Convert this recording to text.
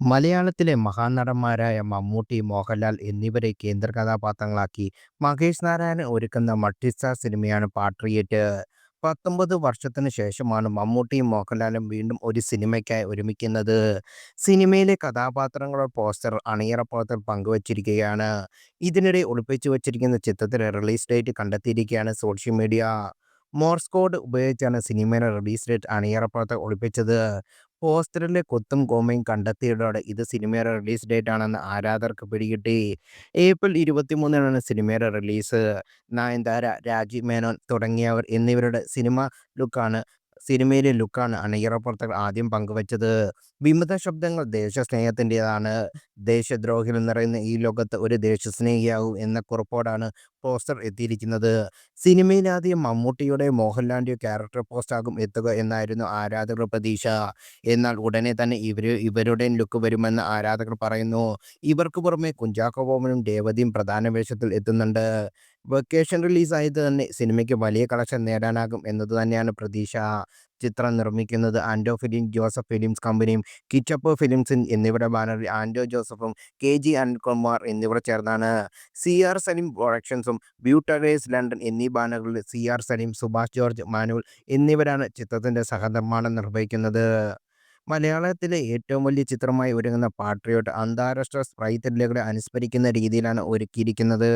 മലയാളത്തിലെ മഹാനടന്മാരായ മമ്മൂട്ടി, മോഹൻലാൽ എന്നിവരെ കേന്ദ്ര കഥാപാത്രങ്ങളാക്കി മഹേഷ് നാരായണൻ ഒരുക്കുന്ന മൾട്ടിസ്റ്റാർ സിനിമയാണ് പാട്രിയറ്റ്. പത്തൊമ്പത് വർഷത്തിന് ശേഷമാണ് മമ്മൂട്ടിയും മോഹൻലാലും വീണ്ടും ഒരു സിനിമയ്ക്കായി ഒരുമിക്കുന്നത്. സിനിമയിലെ കഥാപാത്രങ്ങളുടെ പോസ്റ്റർ അണിയറ പോസ്റ്റർ പങ്കുവച്ചിരിക്കുകയാണ്. ഇതിനിടെ ഒളിപ്പിച്ചു വച്ചിരിക്കുന്ന ചിത്രത്തിലെ റിലീസ് ഡേറ്റ് കണ്ടെത്തിയിരിക്കുകയാണ് സോഷ്യൽ മീഡിയ. മോർസ് കോഡ് ഉപയോഗിച്ചാണ് സിനിമയുടെ റിലീസ് ഡേറ്റ് അണിയറപ്പുറത്ത് ഒളിപ്പിച്ചത്. പോസ്റ്ററിലെ കൊത്തും കോമയും കണ്ടെത്തിയതോടെ ഇത് സിനിമയുടെ റിലീസ് ഡേറ്റ് ആണെന്ന് ആരാധകർക്ക് പിടികിട്ടി. ഏപ്രിൽ ഇരുപത്തിമൂന്നിനാണ് സിനിമയുടെ റിലീസ്. നയൻതാര, രാജീവ് മേനോൻ തുടങ്ങിയവർ എന്നിവരുടെ സിനിമ ലുക്കാണ് സിനിമയിലെ ലുക്കാണ് അണിയറ പ്രവർത്തകർ ആദ്യം പങ്കുവച്ചത്. വിമത ശബ്ദങ്ങൾ ദേശസ്നേഹത്തിന്റെതാണ് ദേശദ്രോഹികൾ നിറയുന്ന ഈ ലോകത്ത് ഒരു ദേശസ്നേഹിയാകും എന്ന കുറിപ്പോടെയാണ് പോസ്റ്റർ എത്തിയിരിക്കുന്നത്. സിനിമയിലാദ്യം മമ്മൂട്ടിയുടെ മോഹൻലാലിന്റെ ക്യാരക്ടർ പോസ്റ്റാകും എത്തുക എന്നായിരുന്നു ആരാധകർ പ്രതീക്ഷ. എന്നാൽ ഉടനെ തന്നെ ഇവർ ഇവരുടെ ലുക്ക് വരുമെന്ന് ആരാധകർ പറയുന്നു. ഇവർക്ക് പുറമെ കുഞ്ചാക്കോ ബോബനും രേവതിയും പ്രധാന വേഷത്തിൽ എത്തുന്നുണ്ട്. വെക്കേഷൻ റിലീസായത് തന്നെ സിനിമയ്ക്ക് വലിയ കളക്ഷൻ നേടാനാകും എന്നത് തന്നെയാണ് പ്രതീക്ഷ. ചിത്രം നിർമ്മിക്കുന്നത് ആൻഡോ ഫിലിം ജോസഫ് ഫിലിംസ് കമ്പനിയും കിച്ചപ്പ് ഫിലിംസിൻ എന്നിവരുടെ ബാനറിൽ ആൻഡോ ജോസഫും കെ. ജി. അനിൽകുമാർ എന്നിവർ ചേർന്നാണ്. സി. ആർ. സലീം പ്രൊഡക്ഷൻസും ബ്യൂട്ടേഴ്സ് ലണ്ടൻ എന്നീ ബാനറുകളിൽ C. R. Saleem, Subhash George, Manuel എന്നിവരാണ് ചിത്രത്തിന്റെ സഹനിർമ്മാണം നിർവഹിക്കുന്നത്. മലയാളത്തിലെ ഏറ്റവും വലിയ ചിത്രമായി ഒരുങ്ങുന്ന പാട്രിയോട്ട് അന്താരാഷ്ട്ര സ്പ്രൈത്തലുകളെ അനുസ്മരിക്കുന്ന രീതിയിലാണ് ഒരുക്കിയിരിക്കുന്നത്.